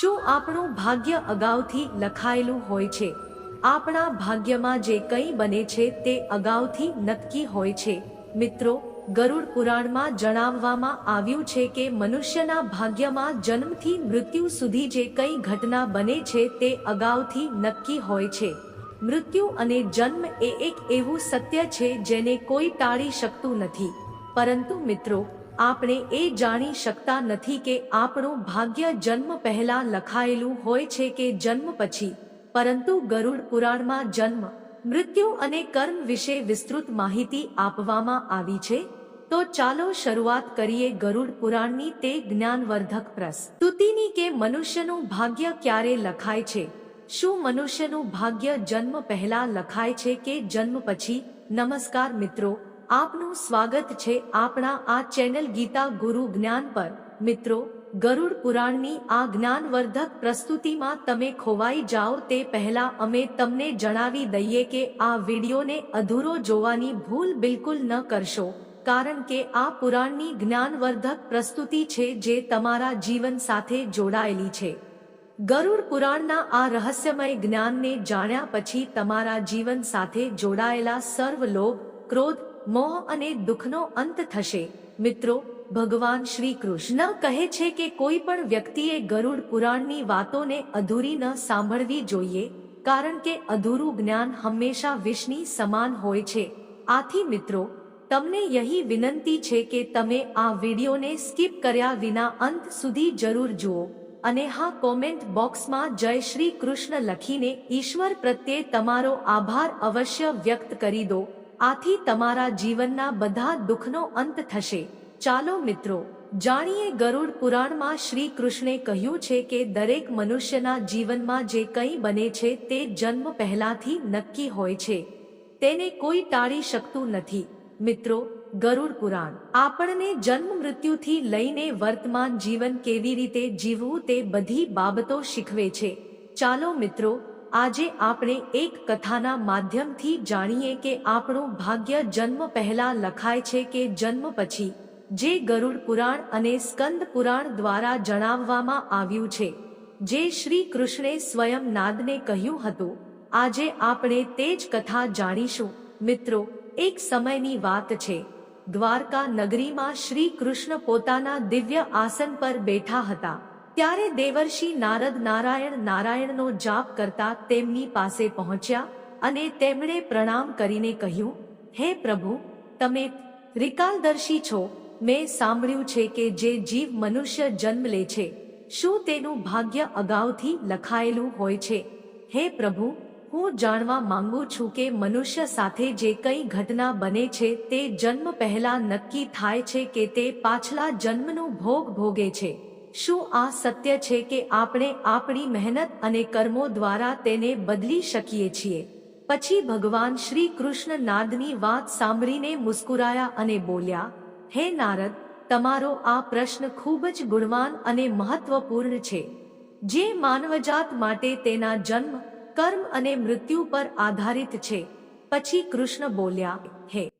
શું આપણું ભાગ્ય અગાઉથી લખાયેલું હોય છે? આપણા ભાગ્યમાં જે કંઈ બને છે તે અગાઉથી નક્કી હોય છે. મિત્રો, ગરુડ પુરાણમાં જણાવવામાં આવ્યું છે કે મનુષ્યના ભાગ્યમાં જન્મથી મૃત્યુ સુધી જે કંઈ ઘટના બને છે તે અગાઉથી નક્કી હોય છે. મૃત્યુ અને જન્મ એ એક એવું સત્ય છે જેને કોઈ ટાળી શકતું નથી. પરંતુ મિત્રો આપણે એ જાણી શકતા નથી કે આપણું ભાગ્ય જન્મ પહેલા લખાયેલું હોય છે કે જન્મ પછી. પરંતુ ગરુડ પુરાણમાં જન્મ, મૃત્યુ અને કર્મ વિશે વિસ્તૃત માહિતી આપવામાં આવી છે. તો ચાલો શરૂઆત કરીએ ગરુડ પુરાણની તે જ્ઞાનવર્ધક પ્રસ્તુતિની કે મનુષ્યનું ભાગ્ય ક્યારે લખાય છે? શું મનુષ્યનું ભાગ્ય જન્મ પહેલા લખાય છે કે જન્મ પછી? નમસ્કાર મિત્રો આપનું સ્વાગત છે આપણા આ ચેનલ ગીતા ગુરુ જ્ઞાન પર. મિત્રો, ગરુડ પુરાણની આ જ્ઞાનવર્ધક પ્રસ્તુતિમાં તમે ખોવાઈ જાઓ તે પહેલા અમે તમને જણાવી દઈએ કે આ વિડીયોને અધૂરો જોવાની ભૂલ બિલકુલ ન કરશો, કારણ કે આ પુરાણની જ્ઞાનવર્ધક પ્રસ્તુતિ છે જે તમારા જીવન સાથે જોડાયેલી છે. ગરુડ પુરાણના આ રહસ્યમય જ્ઞાનને જાણ્યા પછી તમારા જીવન સાથે જોડાયેલા સર્વ લોભ ક્રોધ મોહ અને દુઃખનો અંત થશે. મિત્રો, ભગવાન શ્રી કૃષ્ણ કહે છે કે કોઈ પણ વ્યક્તિએ ગરુડ પુરાણની વાતોને અધૂરી ન સાંભળવી જોઈએ, કારણ કે અધૂરું જ્ઞાન હંમેશા વિષની સમાન હોય છે. આથી મિત્રો, તમને યહી વિનંતી છે કે તમે આ વિડીયોને સ્કીપ કર્યા વિના અંત સુધી જરૂર જુઓ અને હા કોમેન્ટ બોક્સમાં જય શ્રી કૃષ્ણ લખીને ઈશ્વર પ્રત્યે તમારો આભાર અવશ્ય વ્યક્ત કરી દો. આથી તમારા જીવનના બધા દુઃખનો અંત થશે. ચાલો મિત્રો, જાણીએ ગરુડ પુરાણમાં શ્રી કૃષ્ણે કહ્યું છે કે દરેક મનુષ્યના જીવનમાં જે કંઈ બને છે તે જન્મ પહેલાથી નક્કી હોય છે. તેને કોઈ ટાળી શકતું નથી. મિત્રો, ગરુડ પુરાણ, આપણને જન્મ મૃત્યુથી લઈને વર્તમાન જીવન કેવી રીતે જીવવું તે બધી બાબતો શીખવે છે. ચાલો મિત્રો આજે આપણે એક કથાના માધ્યમથી જાણીએ કે આપણું ભાગ્ય જન્મ પહેલા લખાય છે કે જન્મ પછી, જે ગરુડ પુરાણ અને સ્કંદ પુરાણ દ્વારા જણાવવામાં આવ્યું છે. જે શ્રી કૃષ્ણે સ્વયં નાદને કહ્યું હતું. આજે આપણે તે જ કથા જાણીશું. મિત્રો, એક સમયની વાત છે. દ્વારકા નગરીમાં શ્રી કૃષ્ણ પોતાના દિવ્ય આસન પર બેઠા હતા. ત્યારે દેવર્ષિ નારદ નારાયણ નારાયણનો જાપ કરતા તેમની પાસે પહોંચ્યા અને તેમણે પ્રણામ કરીને કહ્યું, હે પ્રભુ, તમે રિકાલદર્શી છો. મેં સાંભળ્યું છે કે જે જીવ મનુષ્ય જન્મ લે છે, શું તેનું ભાગ્ય અગાઉથી લખાયેલું હોય છે? હે પ્રભુ, હું જાણવા માંગુ છું કે મનુષ્ય સાથે જે કંઈ ઘટના બને છે તે જન્મ પહેલા નક્કી થાય છે કે તે પાછલા જન્મનું ભોગ ભોગે છે. શું આ સત્ય છે કે આપણે આપણી મહેનત અને કર્મો દ્વારા તેને બદલી શકીએ છીએ? પછી ભગવાન શ્રી કૃષ્ણ નાદની વાત સાંભળીને મુસ્કુરાયા અને બોલ્યા, હે નારદ, તમારો આ પ્રશ્ન ખૂબ જ ગુણવાન અને મહત્વપૂર્ણ છે. જે માનવજાત માટે તેના જન્મ, કર્મ અને મૃત્યુ પર આધારિત છે. પછી કૃષ્ણ બોલ્યા, હે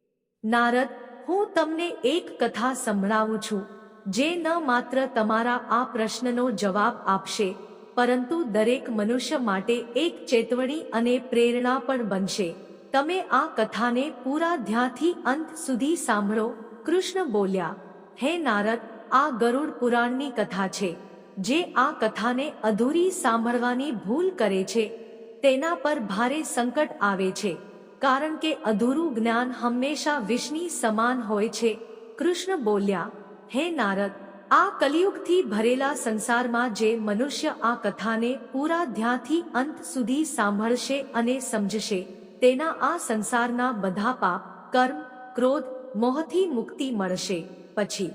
નારદ, હું તમને એક કથા સંભળાવું છું. જે ન માત્ર તમારા આ પ્રશ્નનો જવાબ આપશે, પરંતુ દરેક મનુષ્ય માટે એક ચેતવણી અને પ્રેરણા પણ બનશે. તમે આ કથાને પૂરા ધ્યાથી અંત સુધી સાંભળો. કૃષ્ણ બોલ્યા, હે નારદ, આ ગરુડ પુરાણની કથા છે. જે આ કથાને અધૂરી સાંભળવાની ભૂલ કરે છે, તેના પર ભારે સંકટ આવે છે. કારણ કે અધૂરું જ્ઞાન હંમેશા વિષની સમાન હોય છે. કૃષ્ણ બોલ્યા હે નારદ, આ કલિયુગથી ભરેલા સંસારમાં જે મનુષ્ય આ કથાને પૂરા ધ્યાથી અંત સુધી સાંભળશે અને સમજશે, તેના આ સંસારના બધા પાપ, કર્મ, ક્રોધ, મોહથી મુક્તિ મળશે. પછી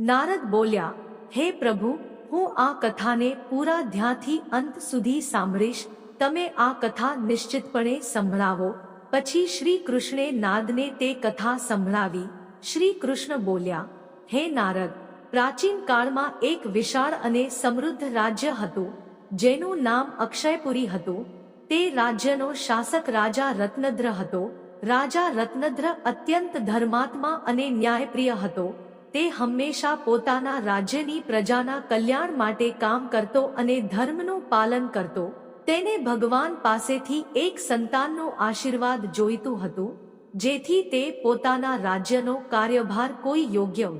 નારદ બોલ્યા, હે પ્રભુ, હું આ કથાને પૂરા ધ્યાથી અંત સુધી સાંભળીશ, તમે આ કથા નિશ્ચિતપણે સંભળાવો. પછી શ્રી કૃષ્ણે નાદને તે કથા સંભળાવી. શ્રી કૃષ્ણ બોલ્યા હે નારદ, પ્રાચીન કાળમાં એક વિશાળ અને સમૃદ્ધ રાજ્ય હતું, જેનું નામ અક્ષયપુરી હતું. તે રાજ્યનો શાસક રાજા રત્નદ્ર હતો. રાજા રત્નદ્ર અત્યંત ધર્માત્મા અને ન્યાયપ્રિય હતો. તે હંમેશા પોતાના રાજ્યની પ્રજાના કલ્યાણ માટે કામ કરતો અને ધર્મનું પાલન કરતો. તેને ભગવાન પાસેથી એક સંતાનનો આશીર્વાદ જોઈતું હતું, જેથી તે પોતાના રાજ્યનો કાર્યભાર કોઈ યોગ્ય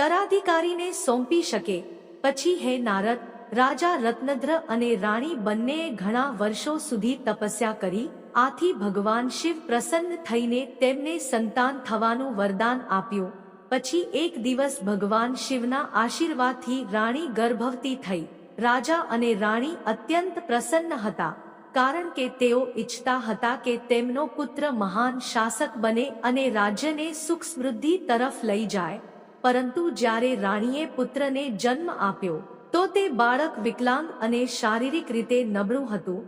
ઉત્તરાધિકારીને સોંપી શકે. પછી હે નારદ, રાજા રત્નદ્ર અને રાણી બંનેએ ઘણા વર્ષો સુધી તપસ્યા કરી, આથી ભગવાન શિવ પ્રસન્ન થઈને તેમને સંતાન થવાનું વરદાન આપ્યું. પછી એક દિવસ ભગવાન શિવના આશીર્વાદથી રાણી ગર્ભવતી થઈ. રાજા અને રાણી અત્યંત પ્રસન્ન હતા, કારણ કે તેઓ ઈચ્છતા હતા કે તેમનો પુત્ર મહાન શાસક બને અને રાજ્યને સુખ સમૃદ્ધિ તરફ લઈ જાય. પરંતુ જ્યારે રાણીએ પુત્રને જન્મ આપ્યો, તો તે બાળક વિકલાંગ અને શારીરિક રીતે નબળું હતું.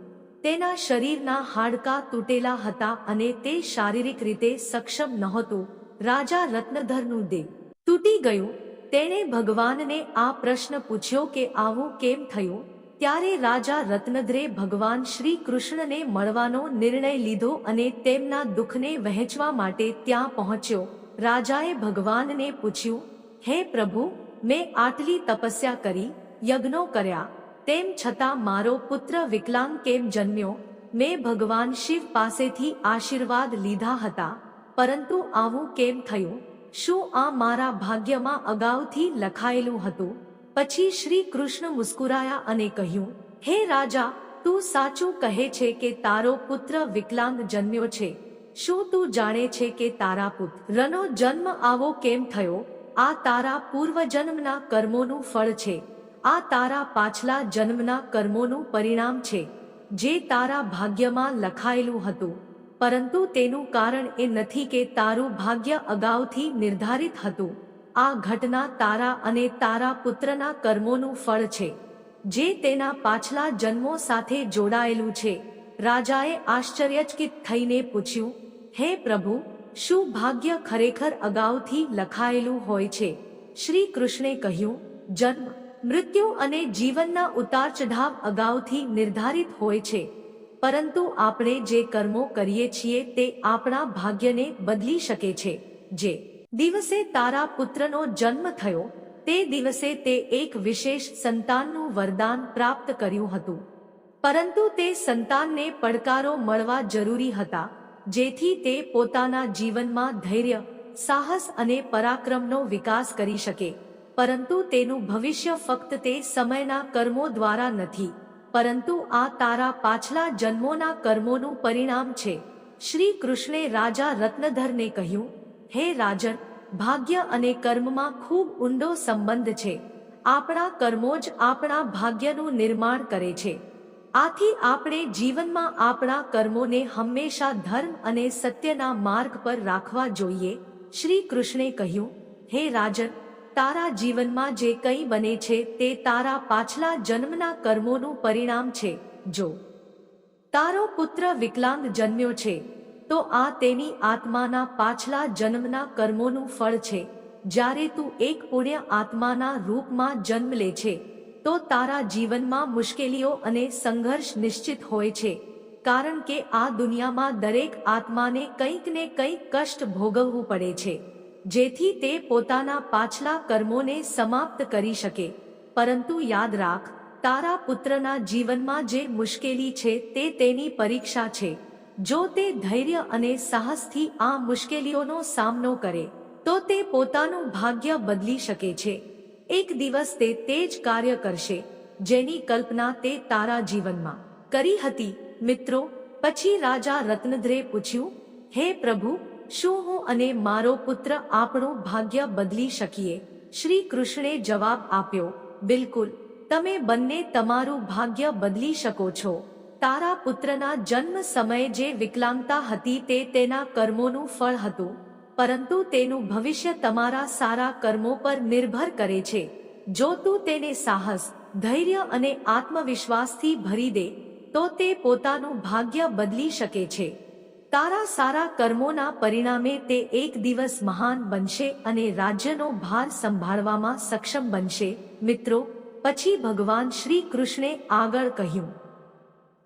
તેના શરીરના હાડકાં તૂટેલા હતા અને તે શારીરિક રીતે સક્ષમ નહોતું. રાજા રત્નધરનું દેહ તૂટી ગયું. તેણે ભગવાનને આ પ્રશ્ન પૂછ્યો કે આવું કેમ થયું? ત્યારે રાજા રત્નધરે ભગવાન શ્રી કૃષ્ણને મળવાનો નિર્ણય લીધો અને તેમના દુઃખને વહેંચવા માટે ત્યાં પહોંચ્યો. રાજાએ ભગવાનને પૂછ્યું, હે પ્રભુ, મેં આટલી તપસ્યા કરી, યજ્ઞો કર્યા, તેમ છતાં મારો પુત્ર વિકલાંગ કેમ જન્મ્યો? મેં ભગવાન શિવ પાસેથી આશીર્વાદ લીધા હતા, પરંતુ આવું કેમ થયું? શું આ મારા ભાગ્યમાં અગાઉથી લખાયેલું હતું? પછી શ્રી કૃષ્ણ મુસ્કુરાયા અને કહ્યું, હે રાજા, તું સાચું કહે છે કે તારો પુત્ર વિકલાંગ જન્મ્યો છે. શું તું જાણે છે કે તારા પુત્રનો જન્મ આવો કેમ થયો? આ તારા પૂર્વજન્મના કર્મોનું ફળ છે. આ તારા પાછલા જન્મના કર્મોનું પરિણામ છે, જે તારા ભાગ્યમાં લખાયેલું હતું. પરંતુ તેનું કારણ એ નથી કે તારું ભાગ્ય અગાઉથી નિર્ધારિત હતું. આ ઘટના તારા અને તારા પુત્રના કર્મોનું ફળ છે, જે તેના પાછલા જન્મો સાથે જોડાયેલું છે. રાજાએ આશ્ચર્યચકિત થઈને પૂછ્યું હે પ્રભુ, શું ભાગ્ય ખરેખર અગાઉથી લખાયેલું હોય છે? શ્રી કૃષ્ણે કહ્યું, જન્મ, મૃત્યુ અને જીવનના ઉતાર ચઢાવ અગાઉથી નિર્ધારિત હોય છે. પરંતુ આપણે જે કર્મો કરીએ છીએ તે આપણા ભાગ્યને બદલી શકે છે. જે દિવસે તારા પુત્રનો જન્મ થયો, તે દિવસે તે એક વિશેષ સંતાનનું વરદાન પ્રાપ્ત કર્યું હતું. પરંતુ તે સંતાનને પડકારો મળવા જરૂરી હતા. જેથી તે પોતાના જીવનમાં ધૈર્ય, સાહસ અને પરાક્રમનો વિકાસ કરી શકે. પરંતુ તેનું ભવિષ્ય ફક્ત તે સમયના કર્મો દ્વારા નથી. પરંતુ આ તારા પાછલા જન્મોના કર્મોનું પરિણામ છે. શ્રી કૃષ્ણે રાજા રત્નધરને કહ્યું, હે રાજન, ભાગ્ય અને કર્મમાં ખૂબ ઊંડો સંબંધ છે. આપણા કર્મો જ આપણા ભાગ્યનું નિર્માણ કરે છે. આથી આપણે જીવનમાં આપણા કર્મોને હંમેશા ધર્મ અને સત્યના માર્ગ પર રાખવા જોઈએ. શ્રી કૃષ્ણે કહ્યું, હે રાજન, તારા જીવનમાં જે કંઈ બને છે તે તારા પાછલા જન્મના કર્મોનું પરિણામ છે. જો તારો પુત્ર વિકલાંગ જન્મ્યો છે, તો આ તેની આત્માના પાછલા જન્મના કર્મોનું ફળ છે. જ્યારે તું એક પુણ્ય આત્માના રૂપમાં જન્મ લે છે તો તારા જીવનમાં મુશ્કેલીઓ અને સંઘર્ષ નિશ્ચિત હોય છે, કારણ કે આ દુનિયામાં દરેક આત્માને કંઈક ને કંઈક કષ્ટ ભોગવવું પડે છે, જેથી તે પોતાના પાછલા કર્મોને સમાપ્ત કરી શકે. પરંતુ યાદ રાખ, તારા પુત્રના જીવનમાં જે મુશ્કેલી છે તે તેની પરીક્ષા છે. જો તે ધૈર્ય અને સાહસથી આ મુશ્કેલીઓનો સામનો કરે, તો તે પોતાનું ભાગ્ય બદલી શકે છે. એક દિવસ તે તે જ કાર્ય કરશે, જેની કલ્પના તે તારા જીવનમાં કરી હતી. મિત્રો, પછી રાજા રત્નધ્રે પૂછ્યું, હે પ્રભુ, શું હું અને મારો પુત્ર આપણું ભાગ્ય બદલી શકીએ? શ્રી કૃષ્ણે જવાબ આપ્યો, બિલકુલ. તમે બંને તમારું ભાગ્ય બદલી શકો છો. તારા પુત્રના જન્મ સમયે જે વિકલાંગતા હતી તે તેના કર્મોનું ફળ હતું. પરંતુ તેનું ભવિષ્ય તમારા સારા કર્મો પર નિર્ભર કરે છે. જો તું તેને સાહસ, ધૈર્ય અને આત્મવિશ્વાસથી ભરી દે, તો તે પોતાનું ભાગ્ય બદલી શકે છે. તારા સારા કર્મોના પરિણામે તે એક દિવસ મહાન બનશે અને રાજ્યનો ભાર સંભાળવામાં સક્ષમ બનશે. મિત્રો, પછી ભગવાન શ્રી કૃષ્ણે આગળ કહ્યું,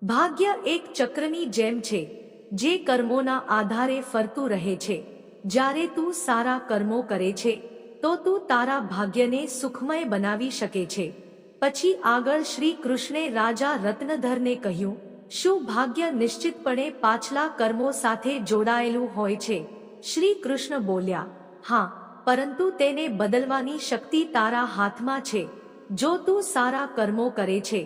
ભાગ્ય એક ચક્રની જેમ છે, જે કર્મોના આધારે ફરતું રહે છે. જ્યારે તું સારા કર્મો કરે છે, તો તું તારા ભાગ્યને સુખમય બનાવી શકે છે. પછી આગળ શ્રી કૃષ્ણે રાજા રત્નધરને કહ્યું, શું ભાગ્ય નિશ્ચિતપણે પાછલા કર્મો સાથે જોડાયેલું હોય છે? શ્રી કૃષ્ણ બોલ્યા, હા, પરંતુ તેને બદલવાની શક્તિ તારા હાથમાં છે. જો તું સારા કર્મો કરે છે,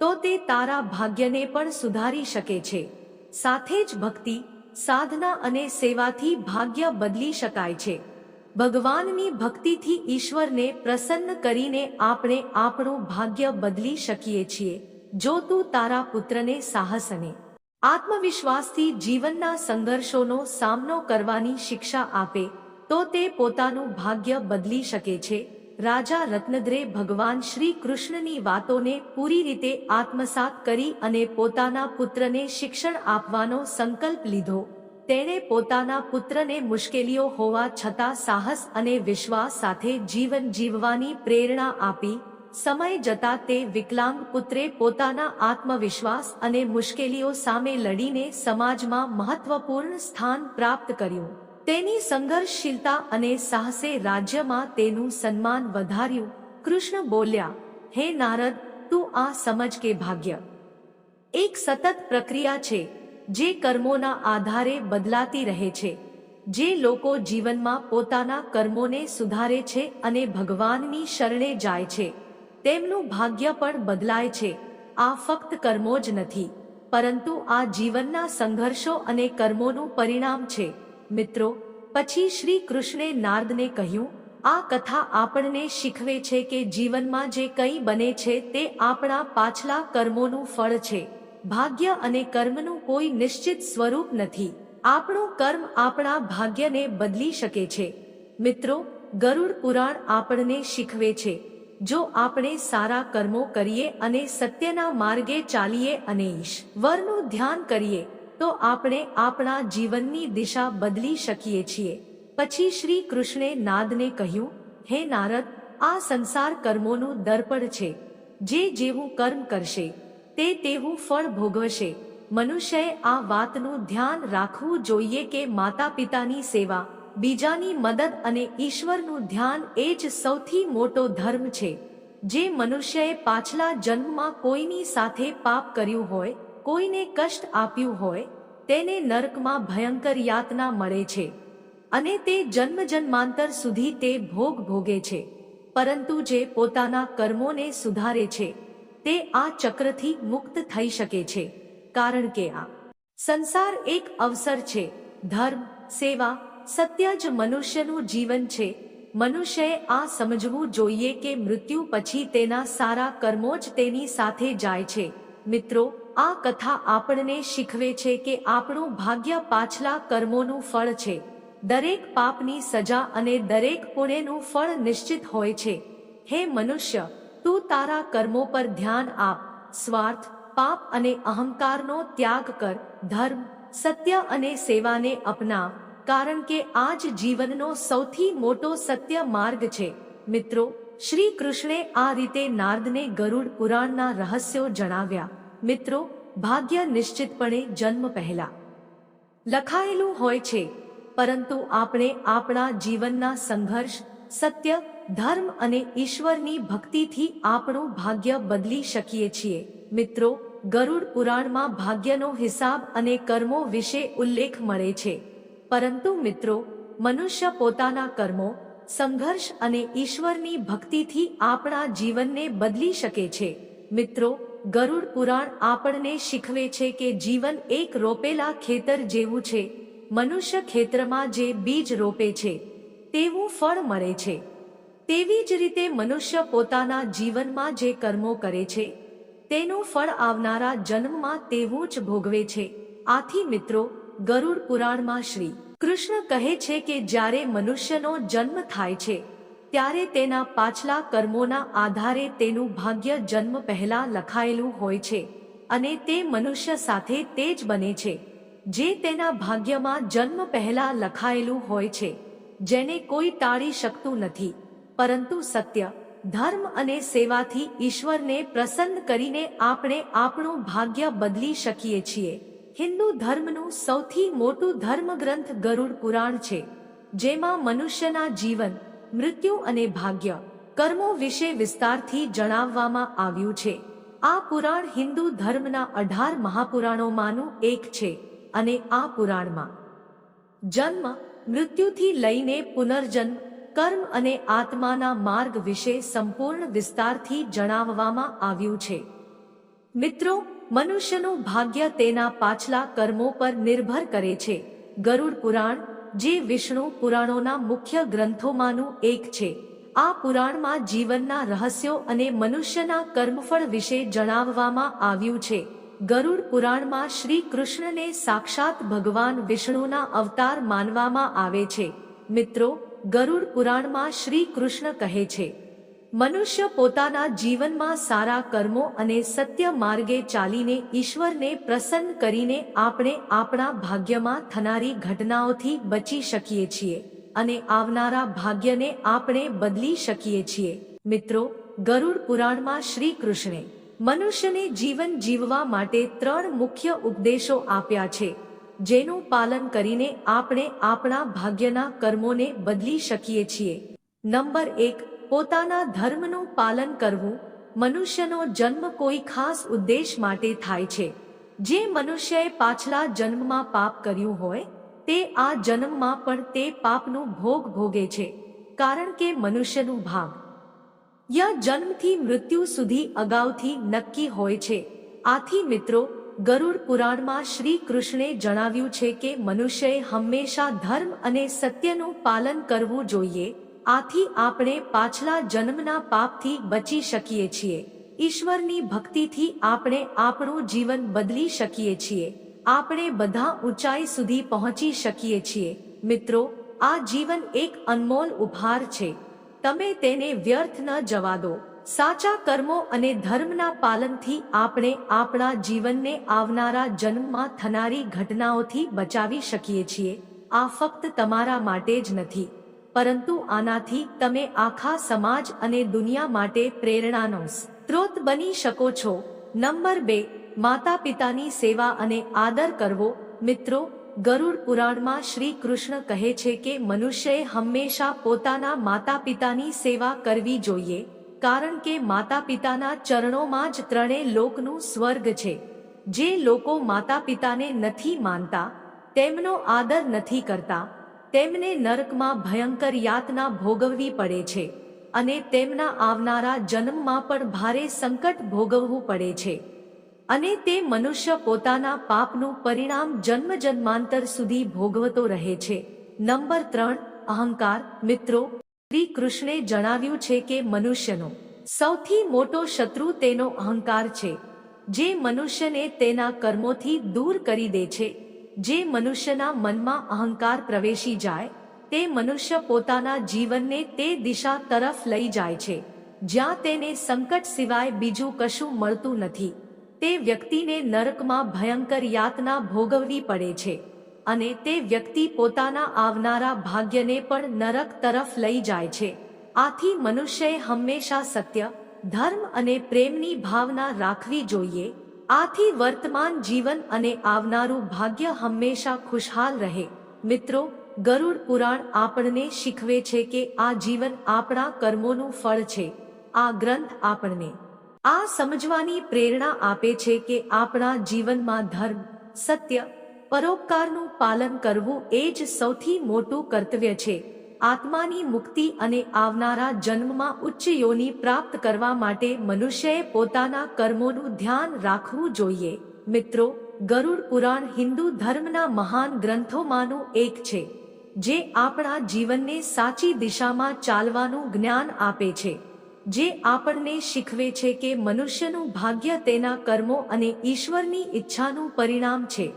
તો તે તારા ભાગ્યને પણ સુધારી શકે છે. સાથે જ ભક્તિ સાધના અને સેવાથી ભાગ્ય બદલી શકાય છે. ભગવાનની ભક્તિથી ઈશ્વરને પ્રસન્ન કરીને આપણે આપણું ભાગ્ય બદલી શકીએ છીએ. જો તું તારા પુત્રને સાહસ અને આત્મવિશ્વાસથી જીવનના સંઘર્ષોનો સામનો કરવાની શિક્ષા આપે, તો તે પોતાનું ભાગ્ય બદલી શકે છે. રાજા રત્નદ્રે ભગવાન શ્રી કૃષ્ણની વાતોને પૂરી રીતે આત્મસાત કરી અને પોતાના પુત્રને શિક્ષણ આપવાનો સંકલ્પ લીધો. તેણે પોતાના પુત્રને મુશ્કેલીઓ હોવા છતાં સાહસ અને વિશ્વાસ સાથે જીવન જીવવાની પ્રેરણા આપી. સમય જતા તે વિકલાંગ પુત્રે પોતાના આત્મવિશ્વાસ અને મુશ્કેલીઓ સામે લડીને સમાજમાં મહત્વપૂર્ણ સ્થાન પ્રાપ્ત કર્યું. તેની સંઘર્ષશીલતા અને સાહસે રાજ્યમાં તેનું સન્માન વધાર્યું. કૃષ્ણ બોલ્યા, હે નારદ, તું આ સમજ કે ભાગ્ય. એક સતત પ્રક્રિયા છે, જે કર્મોના આધારે બદલાતી રહે છે. જે લોકો જીવનમાં પોતાના કર્મોને સુધારે છે અને ભગવાનની શરણે જાય છે. તેમનું ભાગ્ય પણ બદલાય છે. આ ફક્ત કર્મો જ નથી, પરંતુ આ જીવનના સંઘર્ષો અને કર્મોનું પરિણામ છે. મિત્રો, પછી શ્રી કૃષ્ણે નારદને કહ્યું, આ કથા આપણને શીખવે છે કે જીવનમાં જે કંઈ બને છે તે આપણા પાછલા કર્મોનું ફળ છે. ભાગ્ય અને કર્મનું કોઈ નિશ્ચિત સ્વરૂપ નથી. આપણું કર્મ આપણા ભાગ્યને બદલી શકે છે. મિત્રો, ગરુડ પુરાણ આપણને શીખવે છે. જો આપણે સારા કર્મો કરીએ અને સત્યના માર્ગે ચાલીએ અને ઈશ્વરનું ધ્યાન કરીએ તો આપણે આપણા જીવનની દિશા બદલી શકીએ છીએ. પછી શ્રી કૃષ્ણે નાદને કહ્યું, હે નારદ, આ સંસાર કર્મોનું દર્પણ છે. જે જેવું કર્મ કરશે, તે તેવું ફળ ભોગવશે. મનુષ્યએ આ વાતનું ધ્યાન રાખવું જોઈએ કે માતા પિતાની સેવા, બીજાની મદદ અને ઈશ્વરનું ધ્યાન એ જ સૌથી મોટો ધર્મ છે. જે મનુષ્યએ પાછલા જન્મમાં કોઈની સાથે પાપ કર્યું હોય કોઈને કષ્ટ આપ્યું હોય, તેને નર્કમાં ભયંકર યાતના મળે છે. અને તે જન્મ જન્માંતર સુધી તે ભોગ ભોગે છે. પરંતુ જે પોતાના કર્મોને સુધારે છે, તે આ ચક્રથી મુક્ત થઈ શકે છે. કારણ કે આ સંસાર એક અવસર છે. ધર્મ, સેવા, સત્ય જ મનુષ્યનું જીવન છે. મનુષ્યએ આ સમજવું જોઈએ કે મૃત્યુ પછી તેના સારા કર્મો જ તેની સાથે જાય છે. મિત્રો આ કથા આપણને શીખવે છે કે આપણું ભાગ્ય પાછલા કર્મોનું ફળ છે. દરેક પાપની સજા અને દરેક પુણ્યનું ફળ નિશ્ચિત હોય છે. હે મનુષ્ય, તું તારા કર્મો પર ધ્યાન આપ. સ્વાર્થ, પાપ અને અહંકારનો ત્યાગ કર. ધર્મ, સત્ય અને સેવાને અપનાવ કારણ કે આ જ જીવનનો સૌથી મોટો સત્ય માર્ગ છે. મિત્રો, શ્રી કૃષ્ણે આ રીતે નારદને ગરુડ પુરાણના રહસ્યો જણાવ્યા. મિત્રો, ભાગ્ય નિશ્ચિતપણે જન્મ પહેલા. લખાયેલું હોય છે, પરંતુ આપણે આપણા જીવનના સંઘર્ષ, સત્ય, ધર્મ અને ઈશ્વરની ભક્તિથી આપણું ભાગ્ય બદલી શકીએ છીએ. મિત્રો, ગરુડ પુરાણમાં ભાગ્યનો હિસાબ અને કર્મો વિશે ઉલ્લેખ મળે છે. પરંતુ મિત્રો, મનુષ્ય પોતાના કર્મો, સંઘર્ષ અને ઈશ્વરની ભક્તિથી આપણા જીવનને બદલી શકે છે. મિત્રો ગરુડ પુરાણ આપણને શીખવે છે કે જીવન એક રોપેલા ખેતર જેવું છે. મનુષ્ય ખેતરમાં જે બીજ રોપે છે, તેવું ફળ મળે છે. તેવી જ રીતે મનુષ્ય પોતાના જીવનમાં જે કર્મો કરે છે, તેનું ફળ આવનારા જન્મમાં તેવું જ ભોગવે છે. આથી મિત્રો, ગરુડ પુરાણમાં શ્રી કૃષ્ણ કહે છે કે જ્યારે મનુષ્યનો જન્મ થાય છે ત્યારે તેના પાછલા કર્મોના આધારે તેનું ભાગ્ય જન્મ પહેલા લખાયેલું હોય છે અને તે મનુષ્ય સાથે તે જ બને છે, જે તેના ભાગ્યમાં જન્મ પહેલા લખાયેલું હોય છે, જેને કોઈ ટાળી શકતું નથી. પરંતુ સત્ય, ધર્મ અને સેવાથી ઈશ્વરને પ્રસન્ન કરીને આપણે આપણું ભાગ્ય બદલી શકીએ છીએ. હિન્દુ ધર્મનું સૌથી મોટું ધર્મગ્રંથ ગરુડ પુરાણ છે, જેમાં મનુષ્યના જીવન મૃત્યુ અને ભાગ્ય કર્મો વિશે વિસ્તારથી જણાવવામાં આવ્યું છે. આ પુરાણ હિન્દુ ધર્મના અઢાર મહાપુરાણોમાંનું એક છે અને આ પુરાણમાં જન્મ, મૃત્યુથી લઈને પુનર્જન્મ, કર્મ અને આત્માના માર્ગ વિશે સંપૂર્ણ વિસ્તારથી જણાવવામાં આવ્યું છે. મિત્રો, મનુષ્યનું ભાગ્ય તેના પાછલા કર્મો પર નિર્ભર કરે છે. ગરુડ પુરાણ જે વિષ્ણુ પુરાણોના મુખ્ય ગ્રંથોમાંનું એક છે. આ પુરાણમાં જીવનના રહસ્યો અને મનુષ્યના કર્મફળ વિશે જણાવવામાં આવ્યું છે. ગરુડ પુરાણમાં શ્રી કૃષ્ણને સાક્ષાત ભગવાન વિષ્ણુના અવતાર માનવામાં આવે છે. મિત્રો, ગરુડ પુરાણમાં શ્રી કૃષ્ણ કહે છે મનુષ્ય પોતાના જીવનમાં સારા કર્મો અને સત્ય માર્ગે ચાલીને ઈશ્વરને પ્રસન્ન કરીને આપણે આપણા ભાગ્યમાં થનારી ઘટનાઓથી બચી શકીએ છીએ અને આવનારા ભાગ્યને આપણે બદલી શકીએ છીએ. મિત્રો, ગરુડ પુરાણમાં શ્રી કૃષ્ણે મનુષ્યને જીવન જીવવા માટે ત્રણ મુખ્ય ઉપદેશો આપ્યા છે, જેનું પાલન કરીને આપણે આપણા ભાગ્યના કર્મોને બદલી શકીએ છીએ. નંબર એક પોતાના ધર્મનું પાલન કરવું મનુષ્યનો જન્મ કોઈ ખાસ ઉદ્દેશ માટે થાય છે. જે મનુષ્યએ પાછલા જન્મમાં પાપ કર્યું હોય, તે આ જન્મમાં પણ તે પાપનું ભોગ ભોગે છે, કારણ કે મનુષ્યનું ભાગ. યા જન્મથી મૃત્યુ સુધી અગાઉથી નક્કી હોય છે. આથી મિત્રો, ગરુડ પુરાણમાં શ્રી કૃષ્ણે જણાવ્યું છે કે મનુષ્યએ હંમેશા ધર્મ અને સત્યનું પાલન કરવું જોઈએ આથી આપણે પાછલા જન્મના પાપથી બચી શકીએ છીએ. ઈશ્વરની ભક્તિથી આપણે આપણું જીવન બદલી શકીએ છીએ. આપણે બધા ઊંચાઈ સુધી પહોંચી શકીએ છીએ. મિત્રો, આ જીવન એક અનમોલ ઉપહાર છે. તમે તેને વ્યર્થ ન જવા દો. સાચા કર્મો અને ધર્મના પાલનથી આપણે આપણા જીવનને આવનારા જન્મમાં થનારી ઘટનાઓથી બચાવી શકીએ છીએ. આ ફક્ત તમારા માટે જ નથી. પરંતુ આનાથી તમે આખા સમાજ અને દુનિયા માટે પ્રેરણાનો સ્ત્રોત બની શકો છો. નંબર બે માતા પિતાની સેવા અને આદર કરવો. મિત્રો, ગરુડ પુરાણમાં શ્રી કૃષ્ણ કહે છે કે મનુષ્યએ હંમેશા પોતાના માતા પિતાની સેવા કરવી જોઈએ, કારણ કે માતા પિતાના ચરણોમાં જ ત્રણેય લોકનું સ્વર્ગ છે. જે લોકો માતા પિતાને નથી માનતા, તેમનો આદર નથી કરતા તેમને નરકમાં ભયંકર યાતના ભોગવવી પડે છે અને તેમના આવનારા જન્મમાં પણ ભારે સંકટ ભોગવવું પડે છે. અને તે મનુષ્ય પોતાના પાપનું પરિણામ જન્મ જન્માંતર સુધી ભોગવતો રહે છે. નંબર ત્રણ, અહંકાર. મિત્રો શ્રી કૃષ્ણે જણાવ્યું છે કે મનુષ્યનો સૌથી મોટો શત્રુ તેનો અહંકાર છે, જે મનુષ્યને તેના કર્મોથી દૂર કરી દે છે. જે મનુષ્યના મનમાં અહંકાર પ્રવેશી જાય, તે મનુષ્ય પોતાના જીવનને તે દિશા તરફ લઈ જાય છે, જ્યાં તેને સંકટ સિવાય બીજું કશું મળતું નથી. તે વ્યક્તિને નરકમાં ભયંકર યાતના ભોગવવી પડે છે અને તે વ્યક્તિ પોતાના આવનારા ભાગ્યને પણ નરક તરફ લઈ જાય છે. આથી મનુષ્યએ હંમેશા સત્ય, ધર્મ અને પ્રેમની ભાવના રાખવી જોઈએ આથી વર્તમાન જીવન અને આવનારું ભાગ્ય હંમેશા ખુશહાલ રહે. મિત્રો, ગરુડ પુરાણ આપણને શીખવે છે કે આ જીવન આપણા કર્મોનું ફળ છે. આ ગ્રંથ આપણને આ સમજવાની પ્રેરણા આપે છે કે આપણા જીવનમાં ધર્મ, સત્ય, પરોપકારનું પાલન કરવું એ જ સૌથી મોટું કર્તવ્ય છે. આત્માની મુક્તિ અને આવનારા જન્મમાં ઉચ્ચ યોની પ્રાપ્ત કરવા માટે મનુષ્યએ પોતાના કર્મોનું ધ્યાન રાખવું જોઈએ. મિત્રો, ગરુડ પુરાણ હિન્દુ ધર્મના મહાન ગ્રંથોમાંનું એક છે, જે આપણા જીવનને સાચી દિશામાં ચાલવાનું જ્ઞાન આપે છે, જે આપણને શીખવે છે કે મનુષ્યનું ભાગ્ય તેના કર્મો અને ઈશ્વરની ઈચ્છાનું પરિણામ છે.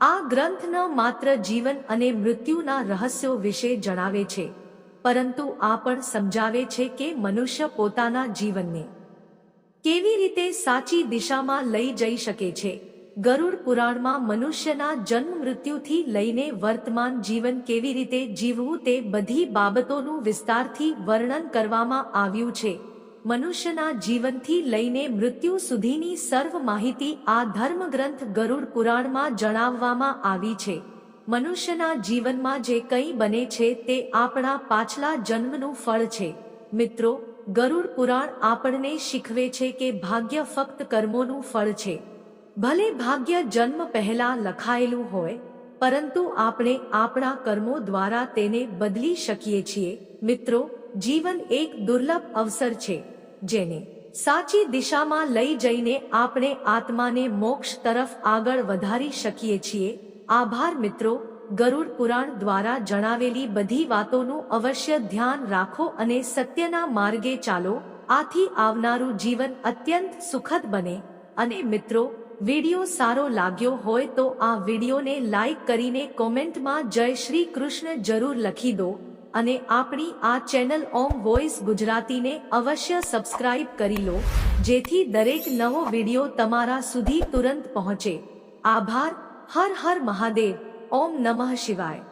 આ ગ્રંથ ન માત્ર જીવન અને મૃત્યુના રહસ્યો વિશે જણાવે છે. પરંતુ આ પણ સમજાવે છે કે મનુષ્ય પોતાના જીવનને કેવી રીતે સાચી દિશામાં લઈ જઈ શકે છે. ગરુડ પુરાણમાં મનુષ્યના જન્મ મૃત્યુથી લઈને વર્તમાન જીવન કેવી રીતે જીવવું તે બધી બાબતોનું વિસ્તારથી વર્ણન કરવામાં આવ્યું છે. મનુષ્યના જીવનથી લઈને મૃત્યુ સુધીની સર્વ માહિતી આ ધર્મગ્રંથ ગરુડ પુરાણમાં જણાવવામાં આવી છે. મનુષ્યના જીવનમાં જે કંઈ બને છે તે આપણા પાછલા જન્મનું ફળ છે. મિત્રો, ગરુડ પુરાણ આપણને શીખવે છે કે ભાગ્ય ફક્ત કર્મોનું ફળ છે. ભલે ભાગ્ય જન્મ પહેલા લખાયેલું હોય, પરંતુ આપણે આપણા કર્મો દ્વારા તેને બદલી શકીએ છીએ. મિત્રો, જીવન એક દુર્લભ અવસર છે. જેને સાચી દિશામાં લઈ જઈને આપણે આત્માને મોક્ષ તરફ આગળ વધારી શકીએ છીએ, આભાર મિત્રો, ગરુડ પુરાણ દ્વારા જણાવેલી બધી વાતોનું અવશ્ય ધ્યાન રાખો અને સત્યના માર્ગે ચાલો, આથી આવનારું જીવન અત્યંત સુખદ બને. અને મિત્રો, વિડિયો સારો લાગ્યો હોય તો આ વિડિયોને લાઈક કરીને કોમેન્ટમાં જય શ્રી કૃષ્ણ જરૂર લખી દો. અને આપણી આ ચેનલ ઓમ વોઇસ ગુજરાતીને અવશ્ય સબસ્ક્રાઇબ કરી લો, જેથી દરેક નવો વિડિયો તમારા સુધી તુરંત પહોંચે. આભાર, હર હર મહાદેવ, ઓમ નમઃ શિવાય.